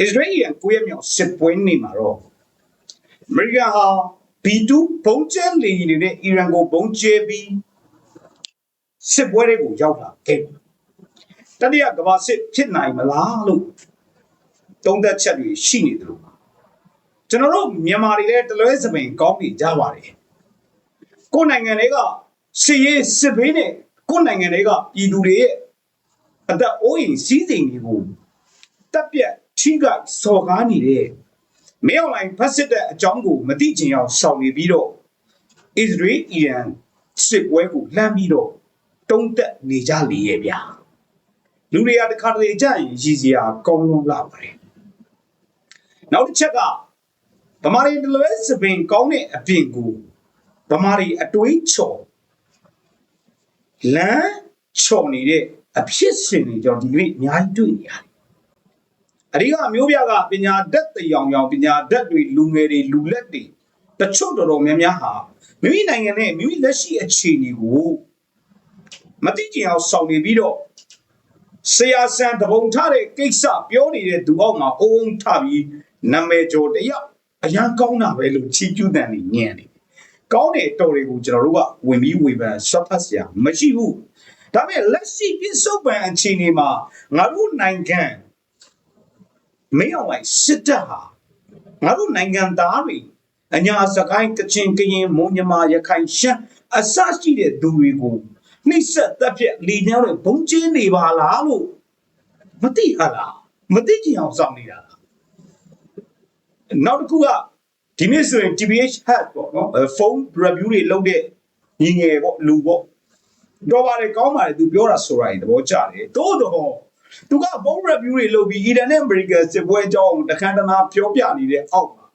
အစ္စရေးရဲ့ကိုယ့်ရဲ့မြောက်စစ်ပွဲနေမှာတော့အမေရိကန်ဟာ B2 ဘုံကျဲလေယာဉ်တွေနဲ့အီရန်ကိုဘုံကျဲပြီးစစ်ပွဲတွေကိုရောက်လာခဲ့တယ်တတိယကမ္ဘာစစ်ဖြစ်နိုင်မလားလို့သုံးသက်ချက်တွေရှိနေတယ်လို့ပါကျွန်တော်တို့မြန်မာတွေလည်းတလွဲစပင်ကောင်းနေကြပါတယ်ကိုယ်နိုင်ငံတွေကစစ်ရေးစစ်ဘေးနဲ့ကိုယ်နိုင်ငံတွေကပြည်သူတွေရဲ့အသက်အိုးအိမ်စီးစိမ်တွေကိုတပ်ပြတ် ထိကစော်ကားနေတဲ့မင်းအွန်လိုင်းဖတ်စစ်တဲ့အကြောင်းကိုမသိချင်အောင်ရှောင်နေပြီးတော့အစ္စရေးအီရန်စစ်ပွဲကိုလှမ်းပြီးတော့တုံးတက်နေကြလေရဲ့ဗျာလူတွေကတခါတလေကြာရင်ရည်စရာကောင်းလွန်းလာပါတယ်နောက်တစ်ချက်ကဗမာရီတလွဲစပင်ကောင်းတဲ့အပြင်ကိုဗမာရီအတွေးချော်လမ်းချော်နေတဲ့အဖြစ်ရှင်တွေကြောင့်ဒီကနေ့အများကြီးတွေ့နေရတယ် အရိကအမျိုးပြကပညာတတ်တရားင်အောင်ပညာတတ်တွေလူငယ်တွေလူလက်တွေတချို့တော်တော်များများဟာမိမိနိုင်ငံနဲ့မိမိလက်ရှိအခြေအနေကိုမသိကြအောင်ဆောင်နေပြီးတော့ဆရာဆန်တပုံထားတဲ့ကိစ္စပြောနေတဲ့သူအောက်မှာအုံးထပြီးနာမည်ကျော်တယောက်အရန်ကောင်းတာပဲလို့ချီးကျူးတယ်နေညံ့နေကောင်းတဲ့တော်တွေကိုကျွန်တော်တို့ကဝင်ပြီးဝေဖန်ဆွတ်ဖတ်စရာမရှိဘူးဒါပေမဲ့လက်ရှိပြစ္ဆုတ်ပံအခြေအနေမှာငါတို့နိုင်ငံ မင်းအောင်လိုက်စစ်တပ်ဟာငါတို့နိုင်ငံသားတွေအညာစကိုင်းကချင်ကရင်မွန်ညမာရခိုင်ရှမ်းအစရှိတဲ့သူတွေကိုနှိမ့်ဆက်တပ်ဖြတ်လေကြောင်းတွေဘုံကျင်းနေပါလားလို့မသိဟာလားမသိကြအောင်စောင့်နေတာလားနောက်တစ်ခုကဒီနေ့ဆိုရင် TBH hat ပေါ့နော်ဖုန်း review တွေလုပ်တဲ့ညီငယ်ပေါ့လူပေါ့တော့ပါတယ်ကောင်းပါတယ်သူပြောတာဆိုတာရင်သဘောကျတယ်တိုးတော့ သူကဘုံ review တွေလုပ်ပြီး Eden နဲ့ America စစ်ပွဲအကြောင်းတခန်းတနာပြောပြနေတဲ့အောက်မှာ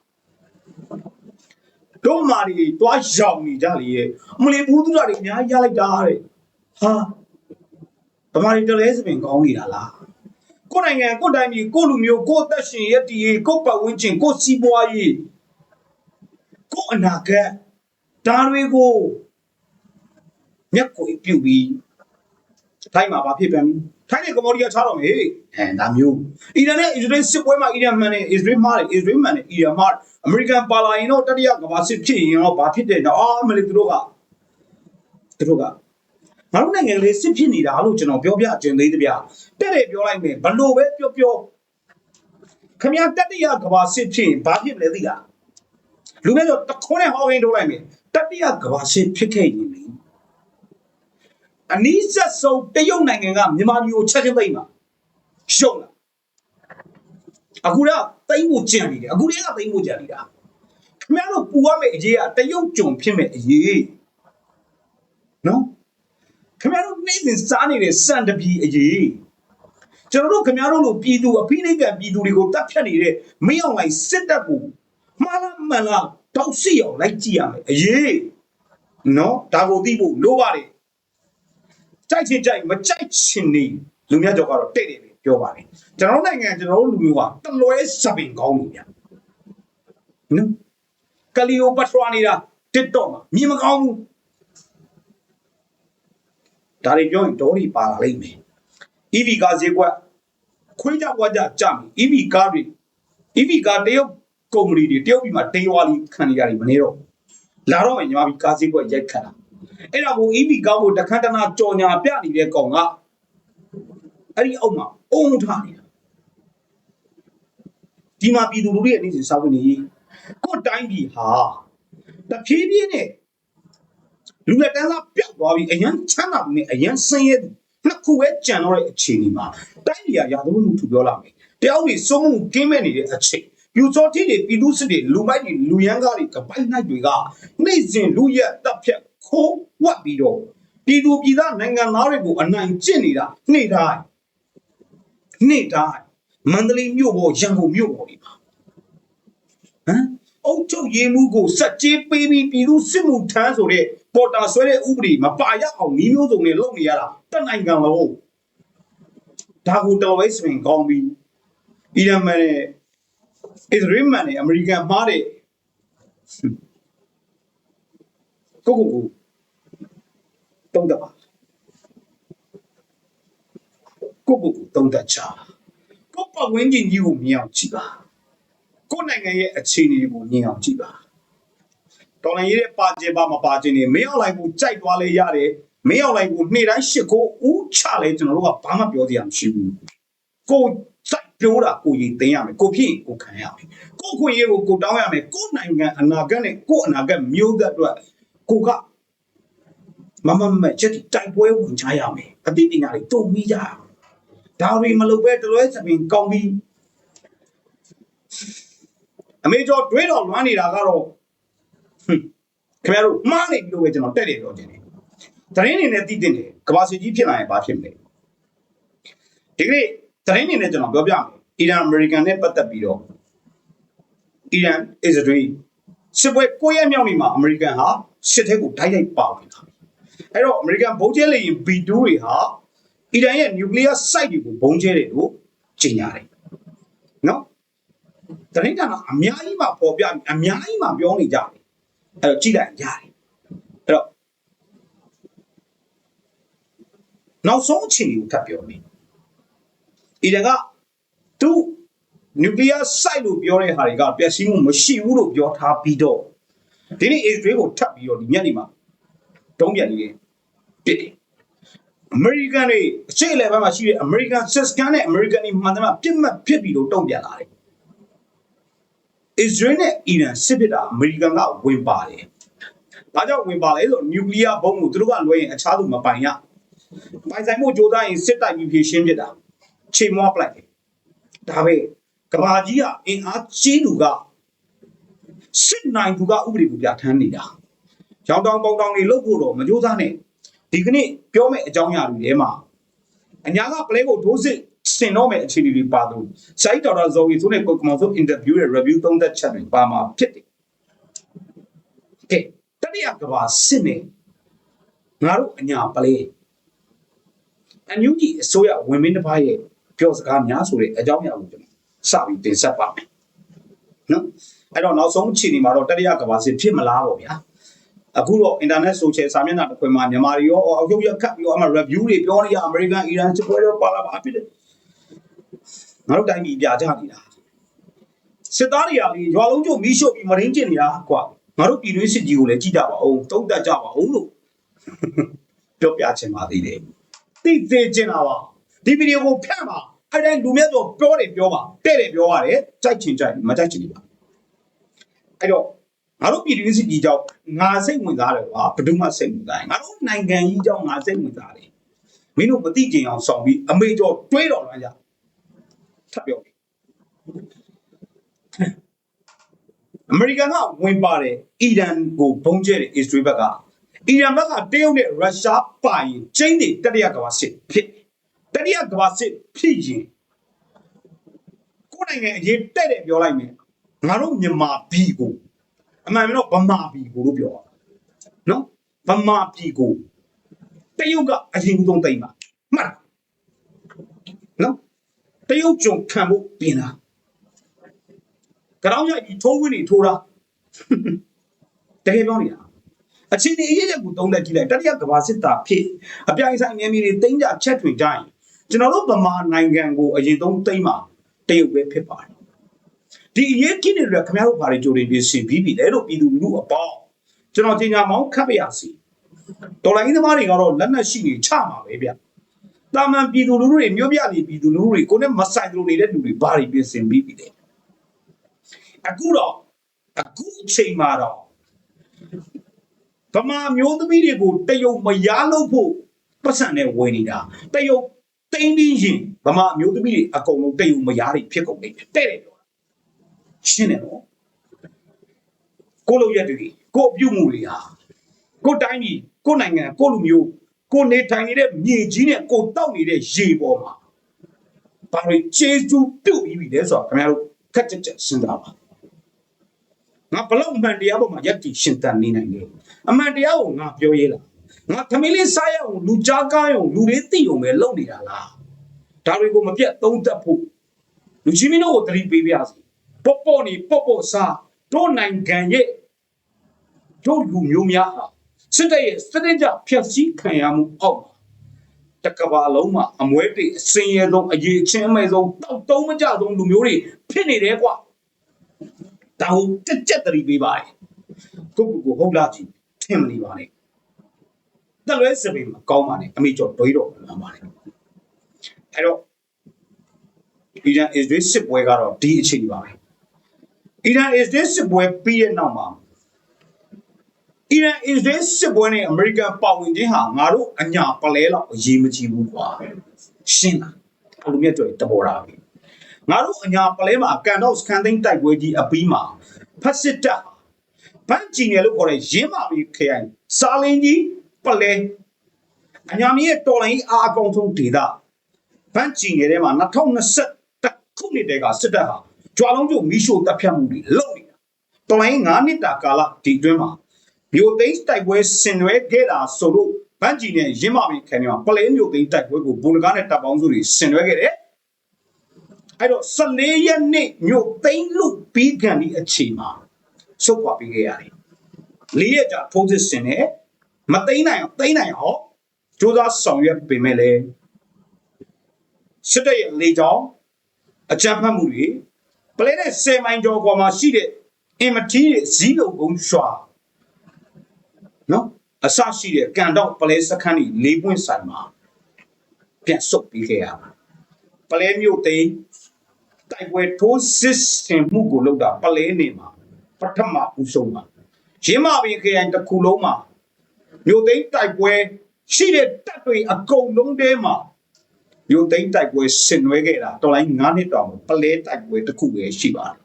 တို့မာတွေတွားရောင်နေကြလေရဲ့အမလီဘူးသူတာတွေအများကြီးရလိုက်တာတဲ့ဟာဗမာတွေတလဲစပင်ကောင်းနေတာလားကိုယ်နိုင်ငံကိုယ်တိုင်းပြည်ကိုယ်လူမျိုးကိုယ်အသက်ရှင်ရည်တည်ရေးကိုယ်ပတ်ဝန်းကျင်ကိုယ်စီးပွားရေးကိုယ်အနာဂတ်ဒါတွေကိုမျက်ကိုယ်ပြုတ်ပြီးထိုင်းမှာဘာဖြစ်ပြန်ပြီ ထိုင်းနဲ့ကမ္ဘောဒီးယားချတော့မေးအဲဒါမျိုးအီရန်နဲ့အစ္စရေးစစ်ပွဲမှာအီရန်မှန်တယ်အစ္စရေးမှားတယ်အစ္စရေးမှန်တယ်အီရန်မှားတယ်အမေရိကန်ပါလာရင်တော့တတိယကမ္ဘာစစ်ဖြစ်ရင်တော့ဘာဖြစ်တယ်တော့အာမလေးသူတို့ကသူတို့ကငါတို့နိုင်ငံလေးစစ်ဖြစ်နေတာလို့ကျွန်တော်ပြောပြခြင်းသေးတယ်ဗျတဲ့တယ်ပြောလိုက်မယ်ဘလို့ပဲပြောပြောခမရတတိယကမ္ဘာစစ်ဖြစ်ရင်ဘာဖြစ်မလဲသိလားလူမျိုးတော့တခွန်းနဲ့ဟောင်းဟင်းထိုးလိုက်မယ်တတိယကမ္ဘာစစ်ဖြစ်ခဲ့ရင်လေ အနည်းဆက်ဆုံးတရုတ်နိုင်ငံကမြန်မာပြည်ကိုချက်ချင်းသိမ်းမှာရှုံးလားအခုတော့သိမ်းဖို့ကြံနေတယ်အခုတည်းကသိမ်းဖို့ကြံနေတာခင်ဗျားတို့ပူရမယ့်အရေးကတရုတ်ကြုံဖြစ်မဲ့အရေးနော်ခင်ဗျားတို့နေ့စဉ်စားနေတဲ့စံတပီအရေးကျွန်တော်တို့ခင်ဗျားတို့လိုပြည်သူအဖိနှိတ်ကပြည်သူတွေကိုတတ်ဖြတ်နေတဲ့မင်းအောင်လိုက်စစ်တပ်ကိုမှားလားမှန်လားတောက်စီအောင်လိုက်ကြည့်ရမယ်အရေးနော်ဒါကိုသိဖို့လိုပါတယ် ကြိုက်ချင်ကြိုက်မကြိုက်ချင်နေလူများကြောက်ကတော့တဲ့တယ်ပဲပြောပါတယ်ကျွန်တော်တို့နိုင်ငံကျွန်တော်တို့လူမျိုးကတလွဲစပင်ကောင်းနေဗျနော်ကလီယိုပထရာနေတာ TikTok မှာမြင်မကောင်းဘူးဒါတွေပြောရင်ဒေါ်ရီပါလာလိမ့်မယ် EV ကားဈေးကွက်ခွေးကြွားကြကြမယ် EV ကားတွေ EV ကားတရုတ်ကုမ္ပဏီတွေတရုတ်ပြည်မှာဒေဝါလီခံနေရတယ်မနေတော့လာတော့မယ်ညီမကြီးကားဈေးကွက်ရိုက်ခတ်တာ အဲ့ဒါကို EV ကားကိုတခန်းတနာကြော်ညာပြနေတဲ့ကောင်ကအဲ့ဒီအောက်မှာအုံထားနေတာဒီမှာပြည်သူလူထုရဲ့အနေနဲ့စာဝင်နေကိုယ်တိုင်းပြည်ဟာတဖြည်းဖြည်းနဲ့လူလက်တန်းစားပြောက်သွားပြီးအရန်ချမ်းသာပြီးအရန်ဆင်းရဲနှစ်ခုပဲကြံတော့တဲ့အခြေအနေမှာတိုင်းပြည်ကရာသမှုမှုထူပြောလာမယ်တယောက်တွေစိုးမှုကင်းမဲ့နေတဲ့အချိန်ပြူစောတိတွေပြည်သူစစ်တွေလူမိုက်တွေလူရန်ကားတွေကပိုက်နိုင်တွေကနေ့စဉ်လူရက်တပ်ဖြတ် ခိုးဝတ်ပြီးတော့ပြည်သူပြည်သားနိုင်ငံသားတွေကိုအနိုင်ကျင့်နေတာနေ့တိုင်းနေ့တိုင်းမန္တလေးမြို့ပေါ်ရန်ကုန်မြို့ပေါ်တွေမှာဟမ်အုတ်ချုပ်ရေးမှုကိုစက်ကြေးပေးပြီးပြည်သူစစ်မှုထမ်းဆိုတဲ့ပေါ်တာဆွဲတဲ့ဥပဒေမပါရအောင်ဤမျိုးစုံနဲ့လုပ်နေရတာတနိုင်ငံလုံးဒါကိုတော်ဝဲစပင်ကောင်းပြီးအီရန်မန်နဲ့အစ္စရေးမန်နဲ့အမေရိကန်မှားတဲ့ကိုကိုကို တုံးတပါကိုကိုကိုတုံးတချာကိုကိုယ့်ပတ်ဝန်းကျင်ကြီးကိုမြင်အောင်ကြည့်ပါကိုယ့်နိုင်ငံရဲ့အခြေအနေကိုမြင်အောင်ကြည့်ပါတော်လိုင်းရေးတဲ့ပါခြင်းပါမပါခြင်းနေမင်းအောင်လိုက်ကိုကြိုက်သွားလေရတယ်မင်းအောင်လိုက်ကိုနေ့တိုင်းရှစ်ကိုဦးချလဲကျွန်တော်တို့ကဘာမှပြောစရာမရှိဘူးကိုစိုက်ပြောတာကိုရင်သိမ်းရမယ်ကိုဖြစ်ရင်ကိုခံရမယ်ကိုခွင့်ရေးကိုကိုတောင်းရမယ်ကိုနိုင်ငံအနာဂတ်နဲ့ကိုအနာဂတ်မျိုးသက်အတွက်ကိုက မမမချက်တီတိုက်ပွဲဝင်ချရမယ်အသိပညာတွေတုံပြီးကြရမယ်ဒါတွေမလုပ်ပဲတလွဲစပင်ကောင်းပြီးအမေကျော်တွေးတော်လွမ်းနေတာကတော့ဟွန်းခင်ဗျားတို့မှားနေပြီလို့ပဲကျွန်တော်တက်တယ်ပြောခြင်းတယ်သတင်းနေနဲ့တည်တင်တယ်ကဘာစီကြီးဖြစ်လာရင်ဘာဖြစ်မလဲဒီကနေ့သတင်းနေနဲ့ကျွန်တော်ပြောပြမယ်အီရန်အမေရိကန်နဲ့ပတ်သက်ပြီးတော့အီရန်အစ္စရေးစစ်ပွဲကိုရက်မြောက်နေမှာအမေရိကန်ဟာစစ်ထဲကိုဓာတ်ရိုက်ပါဝင်လာ အဲ့တော့ American ဘုံကျဲလေယာဉ် B2 တွေဟာအီရန်ရဲ့ nuclear site တွေကိုဘုံကျဲတယ်လို့ကြေညာတယ်နော်တနင်္ဂနွေအများကြီးမှပေါ်ပြအများကြီးမှပြောနေကြတယ်အဲ့တော့ကြည့်လိုက်ကြတယ်အဲ့တော့နောက်ဆုံးအချိန်ကိုထပ်ပြောမယ်အီရန်ကသူ့ nuclear site လို့ပြောတဲ့ဟာတွေကပျက်စီးမှုမရှိဘူးလို့ပြောထားပြီးတော့ဒီနေ့ Israel ကိုထပ်ပြီးတော့ဒီညနေမှာတုံးပြန်နေတယ် အမေရိကန်တွေအချိန်လေဘက်မှာရှိတဲ့အမေရိကန်စစ်စကန်နဲ့အမေရိကန်တွေမှန်တယ်မှာပြစ်မှတ်ဖြစ်ပြီးတော့တုံ့ပြန်လာတယ်အစ္စရေးနဲ့အီရန်စစ်ဖြစ်တာအမေရိကန်ကဝင်ပါတယ်။ဒါကြောင့်ဝင်ပါလေဆိုနျူကလ িয়ার ဘုံကိုသူတို့ကလွှဲရင်အခြားသူမပိုင်ရ။ပိုင်ဆိုင်မှုကြိုးစားရင်စစ်တိုက်ပြီးဖြည့်ရှင်းဖြစ်တာ။ချိန်မွားပလိုက်တယ်။ဒါပဲကဘာကြီးကအင်အားကြီးသူကစစ်နိုင်သူကဥပဒေကိုပြဋ္ဌာန်းနေတာ။ရောင်တောင်ပေါင်တောင်တွေလုတ်ဖို့တော့မကြိုးစားနဲ့။ ဒီကနေ့ပြောမယ့်အကြောင်းအရာတွေထဲမှာအညာကပလဲကိုဒိုးစစ်စင်တော့မယ့်အခြေအနေတွေပါသူစိုက်တော်တော်ဇော်ဝီဆိုတဲ့ကိုကမောင်ဆိုအင်တာဗျူးရဲ့ review သုံးသက်ချက်တွေပါမှာဖြစ်တယ်။ကဲတတိယကဘာစစ်နေငါတို့အညာပလဲအန်ယူဂျီအစိုးရဝင်မင်းတစ်ပါးရဲ့ပြောစကားများဆိုတဲ့အကြောင်းအရာကိုကျွန်တော်စပြီးတင်ဆက်ပါမယ်။နော်အဲ့တော့နောက်ဆုံးအခြေအနေမှာတော့တတိယကဘာစစ်ဖြစ်မလားပေါ့ဗျာ။ အခုတော့ internet social စာမျက်နှာတစ်ခွင်မှာမြန်မာတွေရောအောက်ရုပ်ရက်ခတ်ပြီးတော့အမှ review တွေပြောနေရ American Iran စစ်ပွဲတော့ပါလာပါဖြစ်တယ်ငါတို့တိုင်းပြည်ပြကြနေတာစစ်သားတွေကလေရွာလုံးကျုပ်မီးရှို့ပြီးမရင်းကျင်နေတာကွာငါတို့ပြည်တွင်းစစ်ကြီးကိုလည်းကြည့်ကြပါဦးတုံးတက်ကြပါဦးလို့ပြောပြချင်ပါသေးတယ်သိသေးချင်တာပါဒီဗီဒီယိုကိုဖတ်ပါအဲ့တိုင်းလူမြတ်တော့ပြောတယ်ပြောပါတဲ့တယ်ပြောရတယ်ကြိုက်ချင်ကြိုက်မကြိုက်ချင်ဘူးပါအဲ့တော့ ငါတို့ပြည်တွင်းစစ်ကြီးကြောင့်ငါစိတ်ဝင်စားတယ်ကွာဘယ်သူမှစိတ်ဝင်စားရင်ငါတို့နိုင်ငံကြီးကြောင့်ငါစိတ်ဝင်စားတယ်မင်းတို့မသိကြင်အောင်ဆောင်ပြီးအမေကျော်တွေးတော်လာကြထပ်ပြောအမေရိကန်ကဝင်ပါတယ်အီရန်ကိုဘုံကျဲတယ်အစ္စရေးဘက်ကအီရန်ဘက်ကတရုတ်နဲ့ရုရှားပိုင်ကျင်းတွေတတိယကမ္ဘာစစ်ဖြစ်တတိယကမ္ဘာစစ်ဖြစ်ရင်ကိုယ်နိုင်ငံအရေးတက်တယ်ပြောလိုက်မယ်ငါတို့မြန်မာပြည်ကို အမှန်တော့ဗမာပြည်ကိုလို့ပြောတာနော်ဗမာပြည်ကိုတရုတ်ကအရင်ဆုံးသိမ်းပါမှတ်နော်တရုတ်ကြုံခံဖို့ပြင်တာကြောင်ရိုက်ပြီးထိုးဝင်းနေထိုးတာတကယ်ပြောနေတာအချင်းဒီအရေးချက်ကိုသုံးသက်ကြည့်လိုက်တတိယကမ္ဘာစစ်တာဖြစ်အပြိုင်ဆိုင်နေမြေတွေတင်းကြချက်ထွင်ကြရင်ကျွန်တော်တို့ဗမာနိုင်ငံကိုအရင်ဆုံးသိမ်းမှာတရုတ်ပဲဖြစ်ပါတယ် ဒီအရေးကြီးနေတဲ့ခင်ဗျားတို့ဘာတွေကြိုတင်ပြီးစီပြီးပြီလဲလို့ပြည်သူလူထုအပေါင်းကျွန်တော်ကြီးညာမောင်းခတ်ပြရစီဒေါ်လာအင်းသမားတွေကတော့လက်နက်ရှိနေချမှာပဲဗျတာမန်ပြည်သူလူထုတွေမြို့ပြနေပြည်သူလူထုတွေကိုနဲ့မဆိုင်လို့နေတဲ့လူတွေဘာတွေပြင်ဆင်ပြီးပြီလဲအခုတော့အခုအချိန်မှာတော့ဗမာမျိုးသမီးတွေကိုတယုံမရလို့ဖို့ပတ်စံနဲ့ဝင်နေတာတယုံတိမ့်ပြီးရင်ဗမာမျိုးသမီးတွေအကုန်လုံးတယုံမရတွေဖြစ်ကုန်နေတယ်တဲ့တယ်ပြောတာ ရှင်းတယ်နော်ကိုလိုရက်တွေကိုအပြုတ်မှုတွေဟာကိုတိုင်းပြည်ကိုနိုင်ငံကိုလူမျိုးကိုနေထိုင်နေတဲ့မြေကြီးနဲ့ကိုတောက်နေတဲ့ရေပေါ်မှာဘာတွေကျေးဇူးပြုတ်ပြီးပြီလဲဆိုတော့ခင်ဗျားတို့ခက်ချက်ချက်စဉ်းစားပါငါဘလောက်အမှန်တရားပေါ်မှာယက်တီရှင်တန်နေနိုင်လဲအမှန်တရားကိုငါပြောရဲလားငါသမီးလေးစားရအောင်လူကြားကားရအောင်လူတွေသိအောင်ပဲလုပ်နေတာလားဒါတွေကိုမပြတ်သုံးသပ်ဖို့လူချင်းမင်းတို့ကိုတတိပေးပြစီ ပေါ့ပေါ့နေပေါ့ပေါ့စားတို့နိုင်ငံရဲ့တို့လူမျိုးများဟာစစ်တပ်ရဲ့စနစ်ကြဖျက်ဆီးခံရမှုအောက်မှာတကဘာလုံးမှာအမွဲတိအစင်ရဲဆုံးအရေးချင်းအမဲ့ဆုံးတောက်တုံးမကြဆုံးလူမျိုးတွေဖြစ်နေတယ်ကွာဒါဟုတက်ကြက်တရီပေးပါရဲ့ကိုကိုကိုဟုတ်လားကြည့်ထင်မနေပါနဲ့တက်လွဲစပင်မကောင်းပါနဲ့အမိကျော်ဒွေးတော့မှန်ပါနဲ့အဲ့တော့အီရန်အစ္စရေးစစ်ပွဲကတော့ဒီအခြေအနေပါပဲ အီရန်အစ္စရေးစစ်ပွဲပြီးတဲ့နောက်မှာအီရန်အစ္စရေးစစ်ပွဲနဲ့အမေရိကန်ပါဝင်ခြင်းဟာငါတို့အညာပလဲလောက်အရေးမကြီးဘူးကွာရှင်းလားအဲ့လိုမြတ်ကြော်တပေါ်တာပဲငါတို့အညာပလဲမှာကန်တော့စကန်သိန်းတိုက်ပွဲကြီးအပြီးမှာဖက်စစ်တပ်ဟာဘန်ဂျီနယ်လို့ခေါ်တဲ့ရင်းမာပြီးခရိုင်စာလင်းကြီးပလဲအညာမီရဲ့တော်လိုင်းအားအကောင်ဆုံးဒေတာဘန်ဂျီနယ်ထဲမှာ2021ခုနှစ်တည်းကစစ်တပ်ဟာ ကြွာလုံးကျုပ်မီးရှို့တပ်ဖြတ်မှုတွေလုပ်နေတာတော်လိုင်း9နှစ်တာကာလဒီအတွင်းမှာမြို့သိမ်းတိုက်ပွဲဆင်နွှဲခဲ့တာဆိုလို့ဘန်ဂျီနယ်ရင်းမာပြီးခရိုင်မှာပလဲမြို့သိမ်းတိုက်ပွဲကိုဘူလကားနဲ့တပ်ပေါင်းစုတွေဆင်နွှဲခဲ့တယ်အဲ့တော့14ရက်နေ့မြို့သိမ်းလို့ပြီးခံဒီအချိန်မှာဆုတ်ခွာပြီးခဲ့ရတယ်။လေးရက်ကြာထိုးစစ်ဆင်နေမသိမ်းနိုင်အောင်သိမ်းနိုင်အောင်ကြိုးစားဆောင်ရွက်ပေမဲ့လည်းစစ်တပ်ရဲ့လေကြောင်းအကြမ်းဖက်မှုတွေ ပလဲနဲ့10မိုင်ကျော်ကွာမှာရှိတဲ့အင်မတီရဲ့ဇီးလုံကုန်းရွာနော်အဆရှိတဲ့ကန်တော့ပလဲစခန်းကြီး၄ပွင့်ဆိုင်မှာပြန်ဆုတ်ပြီးခဲ့ရပါပလဲမြို့သိမ်းတိုက်ပွဲထိုးစစ်ဆင်မှုကိုလုပ်တာပလဲနေမှာပထမဦးဆုံးပါရင်းမာပင်ခရိုင်တစ်ခုလုံးမှာမြို့သိမ်းတိုက်ပွဲရှိတဲ့တပ်တွေအကုန်လုံးထဲမှာ မြို့သိမ်းတိုက်ပွဲဆင်နွှဲခဲ့တာတော်လိုင်း9နှစ်တောင်ပလဲတိုက်ပွဲတစ်ခုပဲရှိပါတယ်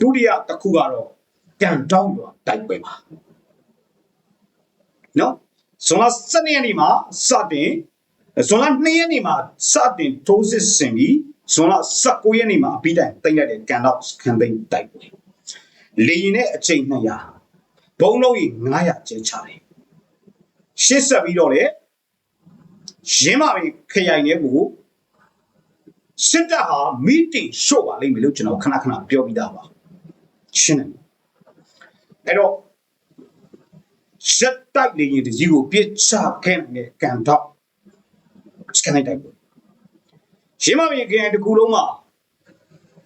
ဒုတိယတစ်ခုကတော့ကန်တောင်းရွာတိုက်ပွဲပါနော်ဇွန်လ12ရက်နေ့မှာစတင်ဇွန်လ2ရက်နေ့မှာစတင်ထိုးစစ်ဆင်ပြီးဇွန်လ19ရက်နေ့မှာအပြီးတိုင်တိတ်လိုက်တဲ့ကန်တော့စကန်သိန်းတိုက်ပွဲလေရင်နဲ့အချိန်200ဘုံလုံးကြီး900ကျဲချတယ်ရှစ်ဆက်ပြီးတော့လေ ရင်းမာပင်ခရိုင်ရဲ့ကိုစစ်တပ်ဟာမီတင်ရှို့ပါလိမ့်မယ်လို့ကျွန်တော်ခဏခဏပြောပြီးသားပါရှင်းတယ်အဲ့တော့ဆက်တိုက်လေရင်တကြီးကိုပြစ်ချခဲ့တဲ့ကန်တော့စကန်တိုက်ပွဲရင်းမပင်ခရိုင်တစ်ခုလုံးမှာ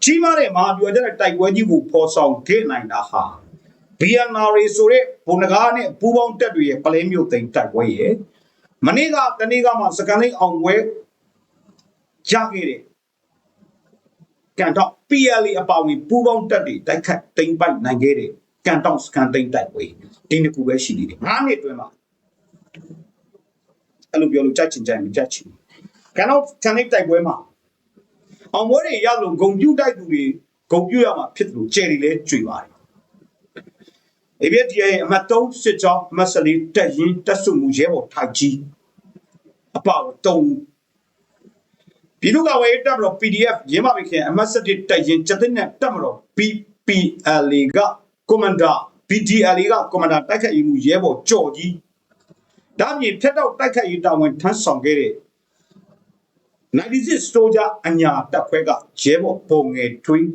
ကြီးမားတဲ့မဟာပြောကြတဲ့တိုက်ပွဲကြီးကိုဖော်ဆောင်ခဲ့နိုင်တာဟာ BNR ဆိုတဲ့ဘုံနဂါနဲ့ပူပေါင်းတက်တွေရဲ့ပလဲမျိုးသိမ်းတိုက်ပွဲရဲ့ မနေ့ကတနေ့ကမှစကန်လေးအောင်ပွဲရခဲ့တဲ့ကန်တော့ PLA အပါဝင်ပူပေါင်းတက်တွေတိုက်ခတ်သိမ်းပိုက်နိုင်ခဲ့တဲ့ကန်တော့စကန်သိမ်းတိုက်ပွဲဒီနှစ်ခုပဲရှိသေးတယ်၅နှစ်အတွင်းမှာအဲ့လိုပြောလို့ကြက်ချင်ကြရင်မကြက်ချင်ကန်တော့စကန်သိမ်းတိုက်ပွဲမှာအောင်ပွဲတွေရလို့ဂုံပြူတိုက်သူတွေဂုံပြူရမှာဖြစ်တယ်လို့ကျယ်တွေလည်းကြွေပါတယ်အေဗီဒီရဲ့အမတ်တုံးစစ်ကြောင်းအမတ်စလီတက်ရင်တက်စုမှုရဲဘော်ထိုက်ကြီး အပေါ့တုံးပြည်သူ့ကဝေးတပ်မတော် PDF ရင်းမမိခင်အမတ်စတစ်တက်ရင်ကျတဲ့နဲ့တပ်မတော် PPLA ကကွန်မန်ဒါ PDLA ကကွန်မန်ဒါတိုက်ခိုက်ရေးမှုရဲဘော်ကြော်ကြီးဒါမြေဖျက်တော့တိုက်ခိုက်ရေးတာဝန်ထမ်းဆောင်ခဲ့တဲ့96 soldier အညာတပ်ခွဲကရဲဘော်ပုံငယ်ထွေး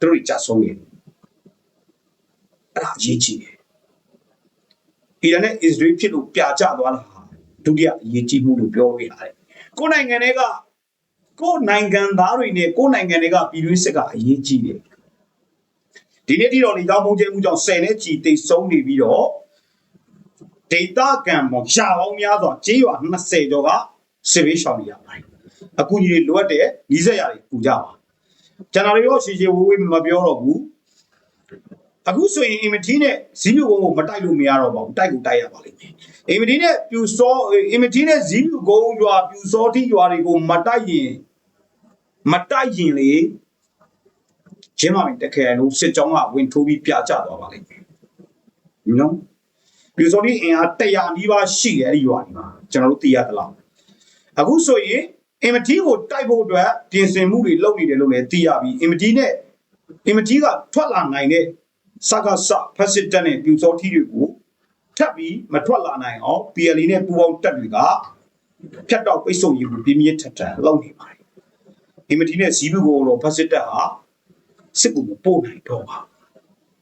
သူတို့ကြဆုံးနေတယ်အဲ့ဒါအရေးကြီးတယ်အီရန်နဲ့အစ္စရေးဖြစ်လို့ပြာကျသွားတာ ဒုတိယအရေးကြီးမှုလို့ပြောလို့ရတယ်ကိုယ်နိုင်ငံတွေကကိုယ်နိုင်ငံသားတွေနဲ့ကိုယ်နိုင်ငံတွေကပြည်တွင်းစစ်ကအရေးကြီးတယ်ဒီနေ့ဒီတော့လေကြောင်းပုံကျဲမှုကြောင့်10နဲ့ချီတိတ်ဆုံးနေပြီးတော့ဒေတာကန်ပေါ်ရှာပေါင်းများစွာကြေးရွာ20ကျော်ကစစ်ဘေးရှောင်နေရပါတယ်အခုကြီးတွေလိုအပ်တဲ့ညီဆက်ရာတွေပူကြပါကျွန်တော်တို့ရောရှည်ရှည်ဝေးဝေးမပြောတော့ဘူး အခုဆိုရင်အင်မတီနဲ့ဇီးမြုပ်ကုန်းကိုမတိုက်လို့မရတော့ပါဘူးတိုက်ကိုတိုက်ရပါလိမ့်မယ်အင်မတီနဲ့ပြူစောအင်မတီနဲ့ဇီးမြုပ်ကုန်းရွာပြူစောတိရွာတွေကိုမတိုက်ရင်မတိုက်ရင်လေကျင်းမမင်တခဲလို့စစ်ကြောင်းကဝင်ထိုးပြီးပြကြသွားပါလိမ့်မယ်နော်ပြူစောတိအင်အား100နီးပါးရှိတယ်အဲ့ဒီရွာဒီမှာကျွန်တော်တို့သိရသလောက်အခုဆိုရင်အင်မတီကိုတိုက်ဖို့အတွက်ပြင်ဆင်မှုတွေလုပ်နေတယ်လို့လည်းသိရပြီးအင်မတီနဲ့အင်မတီကထွက်လာနိုင်တဲ့ စကားစဖက်စစ်တပ်နဲ့ပြူစောထီတွေကိုထပ်ပြီးမထွက်လာနိုင်အောင် PLA နဲ့ပူးပေါင်းတပ်တွေကဖြတ်တော့ပိတ်ဆို့ရေးကိုပြင်းပြထန်ထန်လုပ်နေပါတယ်။ဒီမတီနဲ့ဇီးဘူးကိုတော့ဖက်စစ်တပ်ဟာစစ်ကူမပို့နိုင်တော့ပါ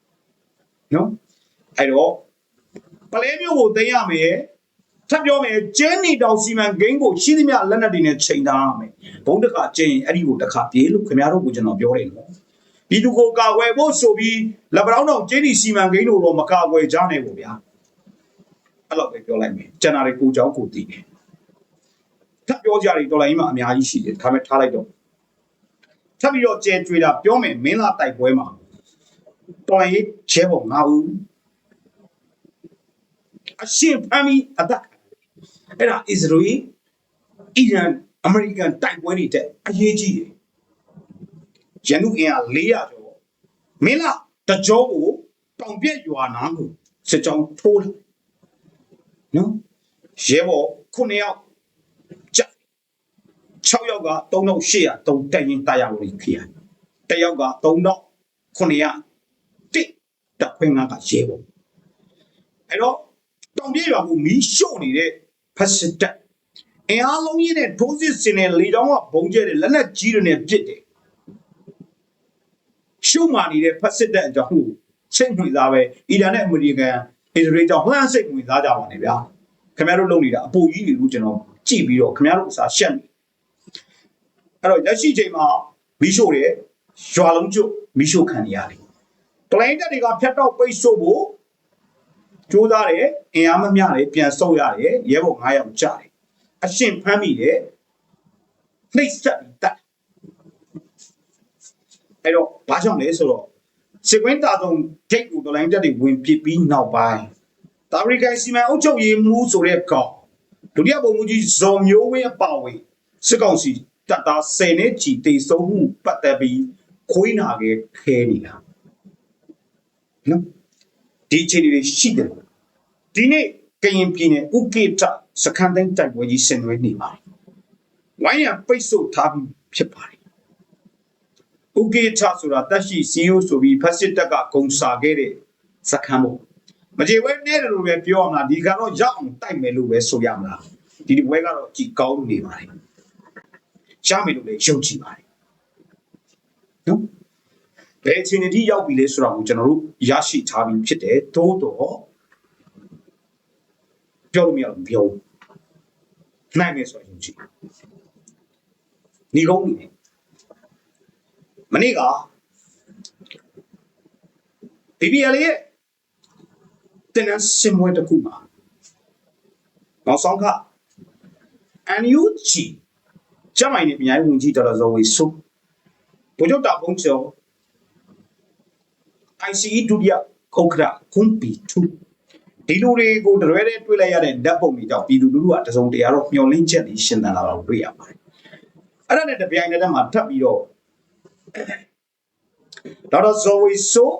။နော်။အဲ့တော့ပလဲမျိုးကိုသိမ်းရမယ်ထပ်ပြောမယ်ကျင်းနေတောင်စီမံကိန်းကိုရှိသမျှလက်နက်တွေနဲ့ချိန်ထားရမယ်ဘုံတစ်ခါကျင်းရင်အဲ့ဒီကိုတစ်ခါပြေးလို့ခင်ဗျားတို့ကိုကျွန်တော်ပြောတယ်နော် ဒီသူကိုကာကွယ်ဖို့ဆိုပြီးလက်ပတောင်းတောင်ကျင်းနေစီမံကိန်းတို့တော့မကာကွယ်ကြနဲ့ပေါ့ဗျာအဲ့လောက်ပဲပြောလိုက်မယ်ကျန်တာတွေကိုကြောင်းကိုတည်တယ်ထပ်ပြောကြတယ်တော်လိုင်းမှာအများကြီးရှိတယ်ဒါပေမဲ့ထားလိုက်တော့ထပ်ပြီးတော့ကျဲကျွေးတာပြောမယ်မင်းလာတိုက်ပွဲမှာတော်လိုင်းရေးချဲပေါ်ငါဦးအရှင်းဖမ်းပြီးအသက်အဲ့ဒါအစ္စရေးအီရန်အမေရိကန်တိုက်ပွဲတွေတဲ့အရေးကြီးတယ် ရန်သူအင်အား400ကျော်မင်းလာတကြောကိုတောင်ပြက်ရွာနာကိုစစ်ကြောင်းထိုးလာနော်ရဲဘော်9ယောက်ကြ6ယောက်က3800တုံတက်ရင်တာယာဝင်ခရတယောက်က3900 900တိတက်ခွင့်ငါကရဲဘော်အဲ့တော့တောင်ပြည့်ရွာကိုမီးရှို့နေတဲ့ဖက်စစ်တပ်အင်အားလုံးကြီးနဲ့ဒိုးစစ်စင်တဲ့လေတောင်းကဘုံကျဲတဲ့လက်နက်ကြီးတွေနဲ့ပစ်တယ် ရှုံမာနေတဲ့ဖက်စစ်တပ်အကြောင်းကိုစိတ်ဝင်စားပဲအီရန်နဲ့အမေရိကန်အစ္စရေးကြောင့်လှမ်းစိတ်ဝင်စားကြပါနဲ့ဗျာခင်ဗျားတို့လုပ်နေတာအပူကြီးတွေကိုကျွန်တော်ကြည့်ပြီးတော့ခင်ဗျားတို့အစားရှက်နေအဲ့တော့လက်ရှိချိန်မှာမီးရှို့တယ်ရွာလုံးကျွတ်မီးရှို့ခံနေရတယ်ပလိုင်းတက်တွေကဖြတ်တော့ပိတ်ဆို့ဖို့ကြိုးစားတယ်အင်အားမမျှတယ်ပြန်ဆုတ်ရတယ်ရဲဘော်9ယောက်ကြာတယ်အရှင်ဖမ်းမိတယ်နှိပ်စက်ပြီးတက် အဲ့တော့ဘာကြောင့်လဲဆိုတော့စစ်ကွင်းတာဆုံးဒိတ်ကိုတော်လိုင်းတက်တွေဝင်ပစ်ပြီးနောက်ပိုင်းတာဝရီကန်စီမံအုပ်ချုပ်ရေးမှူးဆိုတဲ့ကောင်ဒုတိယဗိုလ်မှူးကြီးဇော်မျိုးဝင်းအပါဝင်စစ်ကောင်စီတပ်သား10နဲ့ချီတေဆုံးမှုပတ်သက်ပြီးခွေးနာခဲ့ခဲနေတာနော်ဒီအချိန်တွေရှိတယ်ဒီနေ့ကရင်ပြည်နယ်ဥကိတစခန်းတိုင်းတိုက်ပွဲကြီးဆင်နွှဲနေပါတယ်ဝိုင်းရန်ပိတ်ဆို့ထားပြီးဖြစ်ပါတယ် ဥကိတဆိုတာတက်ရှိစီယိုဆိုပြီးဖက်စစ်တပ်ကဂုံစာခဲ့တဲ့စခန်းပေါ့မကြေဝဲနဲ့တယ်လို့ပဲပြောအောင်လားဒီကတော့ရောက်အောင်တိုက်မယ်လို့ပဲဆိုရမလားဒီဒီဘွဲကတော့ကြည်ကောင်းနေပါတယ်ရှားမယ်လို့လည်းယုံကြည်ပါတယ်နော်ဘယ်အချိန်အထိရောက်ပြီလဲဆိုတာကိုကျွန်တော်တို့ရရှိထားပြီးဖြစ်တယ်သို့တော့ပြောလို့မရဘူးပြောနိုင်မယ်ဆိုရင်ယုံကြည်ညီကုန်းနေတယ် မနေ့က BBL ရဲ့တင်နန်းစင်မွေးတစ်ခုမှာနောက်ဆုံးက NUG ကျမိုင်းနဲ့မြိုင်ဝင်ကြီးတော်တော်ဇော်ဝေဆိုဘုချုပ်တာပုံကျော် ICE ဒုတိယခုတ်ခရကွန်ပီ2ဒီလူတွေကိုတရွဲတဲ့တွေ့လိုက်ရတဲ့ဓာတ်ပုံတွေကြောင့်ပြည်သူလူထုကတစုံတရာတော့မျောလင်းချက်တွေရှင်းသလာတော့တွေ့ရပါတယ်အဲ့ဒါနဲ့တပြိုင်တည်းမှာထပ်ပြီးတော့ ဒေါက်တာဇော်ဝေဆို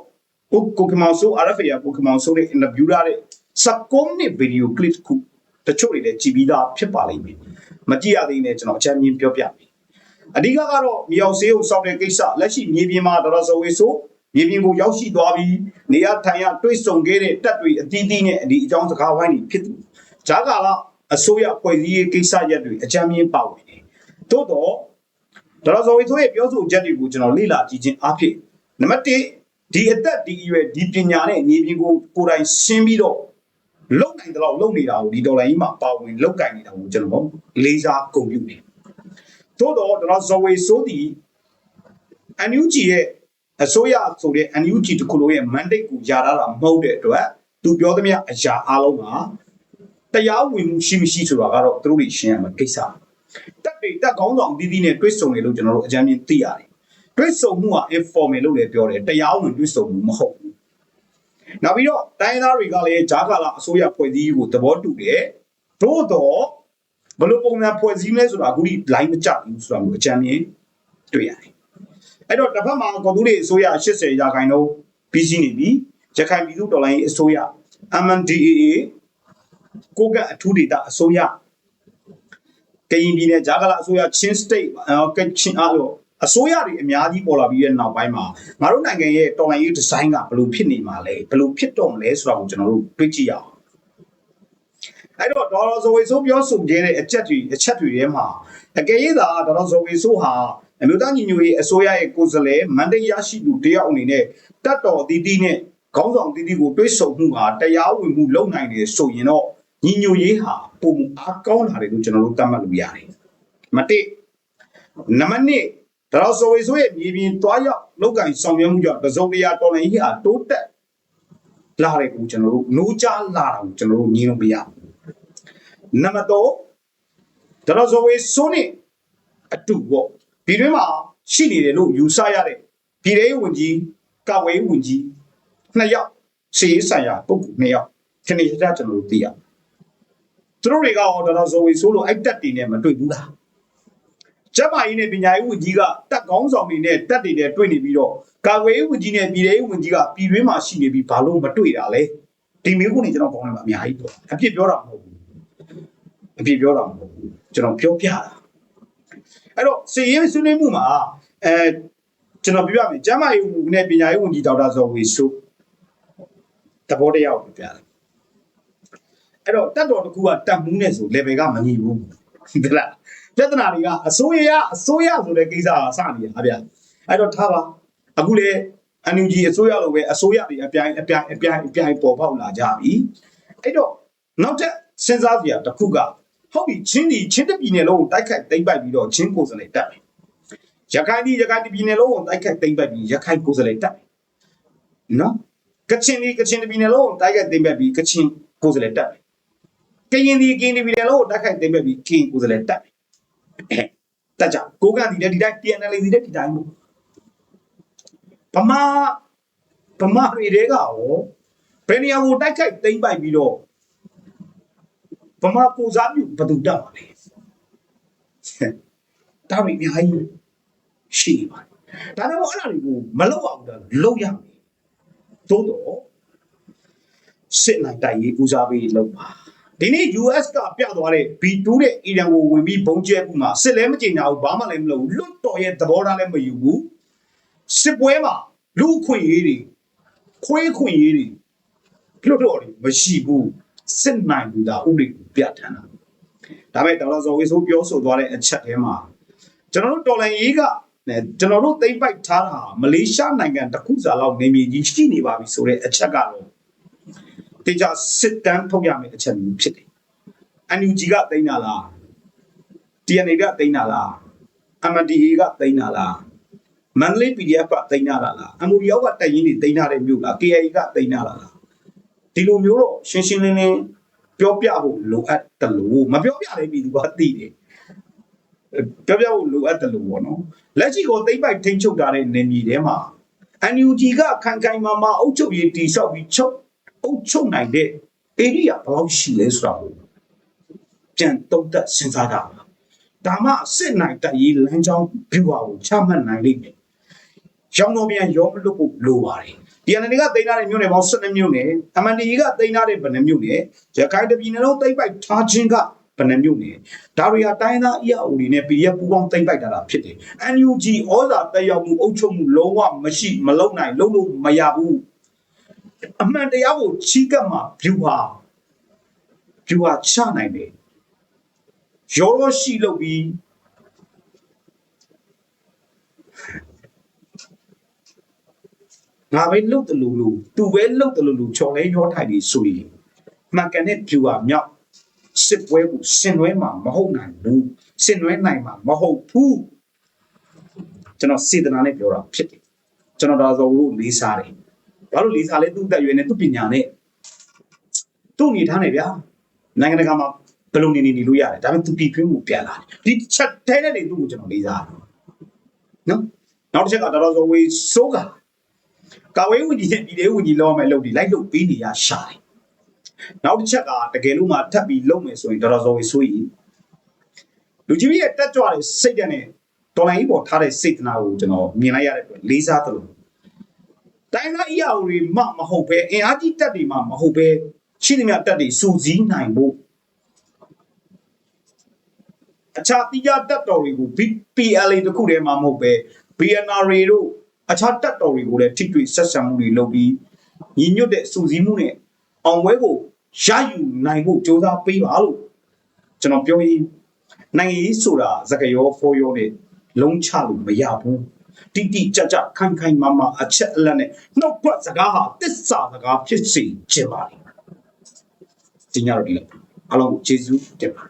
ကိုကိုကမောင်ဆို RFA ရကိုကမောင်ဆိုရဲ့ interview ရတဲ့စကုံးနဲ့ဗီဒီယိုကလစ်ခုတချို့တွေလည်းကြည်ပြီးသားဖြစ်ပါလိမ့်မယ်မကြည့်ရသေးနဲ့ကျွန်တော်အချမ်းမြင်ပြောပြမယ်အဓိကကတော့မြေအောင်စေးုံစောက်တဲ့ကိစ္စလက်ရှိမြေပြင်မှာဒေါက်တာဇော်ဝေဆိုမြေပြင်ကိုရောက်ရှိသွားပြီးနေရထိုင်ရတွေ့ဆုံခဲ့တဲ့တပ်တွေအသီးသီးနဲ့ဒီအကြောင်းစကားဝိုင်းတွေဖြစ်တယ်ဂျာကာလအစိုးရဖွဲ့စည်းရေးကိစ္စရပ်တွေအချမ်းမြင်ပါဝင်တယ်သို့တော့ ဒေါက်တာဇော်ဝေဆိုရဲ့ပြောဆိုချက်တွေကိုကျွန်တော်လေ့လာကြည့်ခြင်းအဖြစ်နံပါတ်1ဒီအသက်ဒီအရွယ်ဒီပညာနဲ့ညီပြင်ကိုကိုယ်တိုင်ရှင်းပြီးတော့လုံနိုင်တဲ့လောက်လုံနေတာကိုဒီဒေါ်လာကြီးမှာပါဝင်လောက်ကင်နေတာကိုကျွန်တော်လေးစားဂုဏ်ပြုတယ်။သို့တော့ဒေါက်တာဇော်ဝေဆိုဒီ NUG ရဲ့အစိုးရဆိုတဲ့ NUG တခုလုံးရဲ့ mandate ကိုယာထားတာမဟုတ်တဲ့အတွက်သူပြောသမျှအရာအလုံးကတရားဝင်မှုရှိမရှိဆိုတာကတော့သူတို့တွေရှင်းရမှာကိစ္စ။ တက်တွေတက်ကောင်းဆောင်တီးတီးနဲ့တွဲဆုံနေလို့ကျွန်တော်တို့အကြမ်းမြင်သိရတယ်။တွဲဆုံမှုက informal လို့လည်းပြောတယ်တရားဝင်တွဲဆုံမှုမဟုတ်ဘူး။နောက်ပြီးတော့တိုင်းသားတွေကလည်းဂျာကာလာအစိုးရဖွဲ့စည်းကိုသဘောတူတယ်။သို့တော့ဘယ်လိုပုံစံဖွဲ့စည်းမလဲဆိုတာအခုဒီ line မကြဘူးဆိုတာမျိုးအကြမ်းမြင်တွေ့ရတယ်။အဲ့တော့တစ်ဖက်မှာကွန်တူးတွေအစိုးရ80ရာခိုင်နှုန်းပြီးရှိနေပြီ။ရခိုင်ပြည်သူတော်လိုင်းအစိုးရ MNDAA ကိုကအထူးဒေတာအစိုးရ ကရင်ပြည်နယ်ဂျာကာလာအစိုးရချင်းစတိတ်ကချင်းအားလို့အစိုးရတွေအများကြီးပေါ်လာပြီးတဲ့နောက်ပိုင်းမှာငါတို့နိုင်ငံရဲ့တော်လိုင်းရေးဒီဇိုင်းကဘယ်လိုဖြစ်နေမှာလဲဘယ်လိုဖြစ်တော့မလဲဆိုတာကိုကျွန်တော်တို့တွေးကြည့်ရအောင်အဲ့တော့ဒေါ်လာဇဝေဆိုးပြောဆိုကြတဲ့အချက်တွေအချက်တွေထဲမှာအကယ်၍သာဒေါ်လာဇဝေဆိုးဟာအမျိုးသားညီညွတ်ရေးအစိုးရရဲ့ကိုယ်စားလှယ်မန္တရရှိသူတယောက်အနေနဲ့တတ်တော်အသီးသီးနဲ့ခေါင်းဆောင်အသီးသီးကိုတွေးဆုံမှုဟာတရားဝင်မှုလုပ်နိုင်တယ်ဆိုရင်တော့ ညီညွတ်ရေးဟာပုံမအားကောင်းလာတယ်လို့ကျွန်တော်တို့သတ်မှတ်လို့ရတယ်မတစ်နံပါတ်1ဒါတော့ဆိုဝေဆိုရဲ့မြေပြင်သွားရောက်လောက်ကင်ဆောင်ရွက်မှုကြောင့်တစုံတရာတော်လိုင်းကြီးဟာတိုးတက်လာတယ်ကိုကျွန်တော်တို့နိုးကြားလာတာကိုကျွန်တော်တို့ညင်းလို့မရဘူးနံပါတ်3ဒါတော့ဆိုဝေဆိုနဲ့အတူပေါ့ဒီတွင်မှာရှိနေတယ်လို့ယူဆရတဲ့ပြည်ထောင်ဝင်ကြီးကာဝေးဝင်ကြီးနှစ်ယောက်စီရေးဆိုင်ရာပုဂ္ဂိုလ်နှစ်ယောက်ခဏရကျွန်တော်တို့သိရ သူတို့တွေကရောဒါတော့ဆိုဝေဆိုလို့အိုက်တက်တွေနဲ့မတွေ့ဘူးလားကျမကြီးနဲ့ပညာရေးဝန်ကြီးကတက်ကောင်းဆောင်တွေနဲ့တက်တွေနဲ့တွေ့နေပြီးတော့ကာဝေးဝန်ကြီးနဲ့ပြည်ထောင်ဝင်ကြီးကပြည်တွင်းမှာရှိနေပြီးဘာလို့မတွေ့တာလဲဒီမျိုးကိုနေကျွန်တော်ကောင်းတယ်မှာအများကြီးပေါ့အပြစ်ပြောတာမဟုတ်ဘူးအပြစ်ပြောတာမဟုတ်ဘူးကျွန်တော်ပြောပြတာအဲ့တော့စီရင်ဆွေးနွေးမှုမှာအဲကျွန်တော်ပြပြမယ်ကျမ်းမာရေးဝန်နဲ့ပညာရေးဝန်ကြီးဒေါက်တာဇော်ဝေဆိုတဘောတရားကိုပြပြတယ် အဲ့တော့တက်တော်တစ်ခုကတက်မှုနဲ့ဆို level ကမညီဘူးဟုတ်လားပြဿနာတွေကအစိုးရအစိုးရဆိုတဲ့ကိစ္စကစနေရဗျအဲ့တော့ထားပါအခုလေ NUG အစိုးရလိုပဲအစိုးရတွေအပြိုင်အပြိုင်အပြိုင်အပြိုင်ပေါ်ပေါက်လာကြပြီအဲ့တော့နောက်ထပ်စဉ်းစားစရာတစ်ခုကဟုတ်ပြီချင်းဒီချင်းတပြည်နယ်လုံးကိုတိုက်ခိုက်သိမ်းပိုက်ပြီးတော့ချင်းကိုယ်စလဲတက်တယ်ရခိုင်ဒီရခိုင်ပြည်နယ်လုံးကိုတိုက်ခိုက်သိမ်းပိုက်ပြီးရခိုင်ကိုယ်စလဲတက်တယ်နော်ကချင်ဒီကချင်ပြည်နယ်လုံးကိုတိုက်ခိုက်သိမ်းပိုက်ပြီးကချင်ကိုယ်စလဲတက်တယ် ကရင်ဒီကရင်ပြည်နယ်လုံးကိုတိုက်ခိုက်သိမ်းပိုက်ပြီးကရင်ကိုယ်စလဲတက်တယ်တက်ကြကိုကန်ဒီတဲ့ဒီတိုင်း PNL ဒီတဲ့ဒီတိုင်းပေါ့ဗမာဗမာတွေတဲကရောဘယ်နေရာကိုတိုက်ခိုက်သိမ်းပိုက်ပြီးတော့ဗမာပူစားပြုဘယ်သူတက်ပါလဲဒါပေမဲ့အများကြီးရှိနေပါတယ်ဒါတော့အဲ့ဒါတွေကိုမလောက်အောင်တော့လောက်ရမယ်သို့တော့စစ်နိုင်တိုက်ရေးဦးစားပေးလောက်ပါ ဒီနေ့ US ကပြသွားတဲ့ B2 တဲ့ Iran ကိုဝင်ပြီးဘုံကျဲမှုမှာစစ်လဲမကြေညာဘူးဘာမှလည်းမလုပ်ဘူးလွတ်တော်ရဲ့သဘောထားလည်းမယူဘူးစစ်ပွဲမှာလူအခွင့်အရေးတွေခွေးခွင့်ရေးတွေလွတ်တော်တွေမရှိဘူးစစ်နိုင်ဘူးဒါဥပဒေကိုပြဋ္ဌာန်းတာဒါပေမဲ့ဒေါက်တာဇော်ဝေဆိုးပြောဆိုသွားတဲ့အချက်ထဲမှာကျွန်တော်တို့တော်လန်ရေးကနဲ့ကျွန်တော်တို့သိမ့်ပိုက်ထားတာမလေးရှားနိုင်ငံတစ်ခုစာလောက်နေမြေကြီးရှိနေပါပြီဆိုတဲ့အချက်ကတော့ တေချာစစ်တမ်းထုတ်ရမယ့်အချက်မျိုးဖြစ်တယ်။ NUG ကသိမ်းတာလား TNA ကသိမ်းတာလား MNDA ကသိမ်းတာလားမန္တလေး PDF ကသိမ်းတာလား MODO ကတိုက်ရင်တွေသိမ်းထားတဲ့မြို့လား KIA ကသိမ်းတာလားဒီလိုမျိုးတော့ရှင်းရှင်းလင်းလင်းပြောပြဖို့လိုအပ်တယ်လို့မပြောပြလည်းပြည်သူကသိတယ်ပြောပြဖို့လိုအပ်တယ်လို့ပေါ့နော်လက်ရှိကိုသိမ့်ပိုက်ထိန်းချုပ်ထားတဲ့နေမြေထဲမှာ NUG ကခံခိုင်မာမာအုပ်ချုပ်ရေးတိဆောက်ပြီးချုပ် အုပ်ချုပ်နိုင်တဲ့ area ဘယ်လောက်ရှိလဲဆိုတာကိုပြန်တုံ့သက်စဉ်းစားကြပါဒါမှစစ်နိုင်တရေးလမ်းကြောင်း view ကိုချမှတ်နိုင်လိမ့်မယ်ရောင်းတော့ပြန်ရောမလို့ဖို့လိုပါတယ်ဒီအနေကတိန်းထားတဲ့မြို့နယ်ပေါင်း12မြို့နယ် MNDE ကတိန်းထားတဲ့ဗဏ္ဍမြို့နယ်ရခိုင်တပြည်နယ်လုံးတိမ့်ပိုက်ထားခြင်းကဗဏ္ဍမြို့နယ်ဒါတွေဟာတိုင်းသား EAO တွေနဲ့ PDF ပူးပေါင်းတိမ့်ပိုက်တာတာဖြစ်တယ် NUG ဩဇာတက်ရောက်မှုအုပ်ချုပ်မှုလုံးဝမရှိမလုံနိုင်လုံးလို့မရဘူး အမှန်တရားကိုချီးကပ်မှာ view ဟာ view ဟာချနိုင်တယ်ရောရောရှိလို့ပြီးငါပဲလှုပ်တယ်လို့လို့သူပဲလှုပ်တယ်လို့လို့ချော်လဲရောထိုင်နေဆိုရင်မှန်ကန်တဲ့ view ဟာမြောက်စစ်ပွဲကိုဆင်နွှဲမှာမဟုတ်နိုင်ဘူးဆင်နွှဲနိုင်မှာမဟုတ်ဘူးကျွန်တော်စေတနာနဲ့ပြောတာဖြစ်တယ်ကျွန်တော်ဒါဆိုလို့လေးစားတယ် ဘာလို့လေးစားလဲသူ့တက်ရွယ်နဲ့သူ့ပညာနဲ့သူ့အနေထားနဲ့ဗျာနိုင်ငံတကာမှာဘယ်လိုနေနေနေလို့ရတယ်ဒါပေမဲ့သူပြည်တွင်းကိုပြန်လာတယ်ဒီချက်တဲတဲ့နေသူ့ကိုကျွန်တော်လေးစားတယ်နော်နောက်တစ်ချက်ကဒါတော့ဆိုဝေးစိုးကကာဝေးဝင်ကြီးနဲ့ပြည်သေးဝင်ကြီးလောက်မယ်လုပ်ဒီလိုက်လုပ်ပေးနေရရှာတယ်နောက်တစ်ချက်ကတကယ်လို့မှထပ်ပြီးလုပ်မယ်ဆိုရင်ဒေါ်တော်စောဝေဆိုရင်လူကြီးရဲ့တက်ကြွတဲ့စိတ်ဓာတ်နဲ့တော်လိုင်းပေါ်ထားတဲ့စိတ်တနာကိုကျွန်တော်မြင်လိုက်ရတဲ့အတွက်လေးစားတယ်လို့ တိုင်းသားအရာတွေမှမဟုတ်ပဲအင်အားကြီးတက်တွေမှမဟုတ်ပဲရှိသမျှတက်တွေစူစည်းနိုင်ဖို့အခြားတရားတက်တော်တွေကို PLA တခုတည်းမှမဟုတ်ပဲ BNR တို့အခြားတက်တော်တွေကိုလည်းထိတွေ့ဆက်ဆံမှုတွေလုပ်ပြီးညီညွတ်တဲ့စူစည်းမှုနဲ့အောင်ပွဲကိုရယူနိုင်ဖို့ကြိုးစားပေးပါလို့ကျွန်တော်ပြောရင်နိုင်ငံရေးဆိုတာစကားရောဖောရောနဲ့လုံးချလို့မရဘူး တိတိကျကျခိုင်ခိုင်မာမာအချက်အလက်နဲ့နှုတ်ပတ်စကားဟာတစ္ဆာစကားဖြစ်စေခြင်းပါလေဒီညတော့ဒီလိုအားလုံးကိုကျေးဇူးတင်ပါတယ်